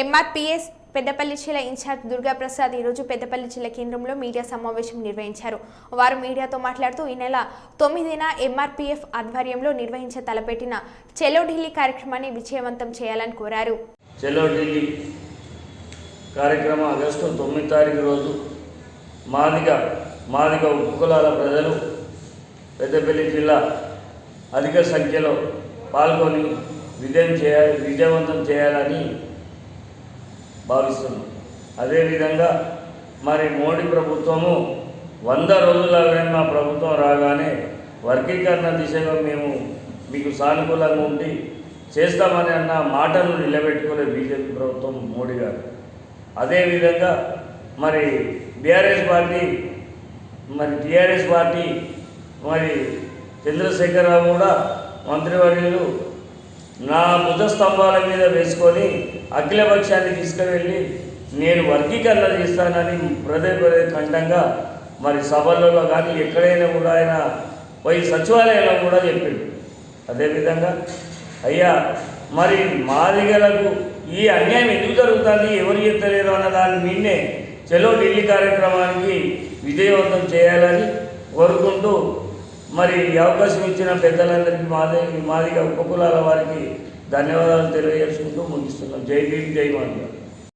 ఎంఆర్పిఎస్ పెద్దపల్లి జిల్లా ఇన్ఛార్జ్ దుర్గాప్రసాద్ ఈరోజు పెద్దపల్లి జిల్లా కేంద్రంలో మీడియా సమావేశం నిర్వహించారు. వారు మీడియాతో మాట్లాడుతూ ఈ నెల తొమ్మిదిన ఎంఆర్పీఎఫ్ ఆధ్వర్యంలో నిర్వహించ తలపెట్టిన చెలో ఢిల్లీ కార్యక్రమాన్ని విజయవంతం చేయాలని కోరారు. చెలో ఢిల్లీ కార్యక్రమం ఆగస్టు తొమ్మిది తారీఖు రోజు మాదిగ మాదిగ ఉపకులాల ప్రజలు పెద్దపల్లి జిల్లా అధిక సంఖ్యలో పాల్గొని విజయం చేయాలి విజయవంతం చేయాలని భావిస్తున్నాం. అదేవిధంగా మరి మోడీ ప్రభుత్వము వంద రోజులలో మా ప్రభుత్వం రాగానే వర్గీకరణ దిశగా మేము మీకు సానుకూలంగా ఉండి చేస్తామని అన్న మాటను నిలబెట్టుకునే బీజేపీ ప్రభుత్వం మోడీ గారు. అదేవిధంగా మరి బీఆర్ఎస్ పార్టీ మరి టీఆర్ఎస్ పార్టీ మరి చంద్రశేఖరరావు కూడా మంత్రివర్యులు నా భుజ స్తంభాల మీద వేసుకొని అఖిలపక్షాన్ని తీసుకువెళ్ళి నేను వర్గీకరణ చేస్తానని పదే ప్రదే ఖండంగా మరి సభలలో కానీ ఎక్కడైనా కూడా ఆయన పోయి సచివాలయంలో కూడా చెప్పిండు. అదేవిధంగా అయ్యా మరి మాదిగలకు ఈ అన్యాయం ఎందుకు జరుగుతుంది? ఎవరు చెప్తలేరు అన్న దాని నిన్నే చలో ఢిల్లీ కార్యక్రమానికి విజయవంతం చేయాలని కోరుకుంటూ మరి అవకాశం ఇచ్చిన పెద్దలందరికీ మాది మాదిగా ఉపకులాల వారికి ధన్యవాదాలు తెలియజేసుకుంటూ ముగిస్తున్నాం. జై భీమ్ జై మాదిగా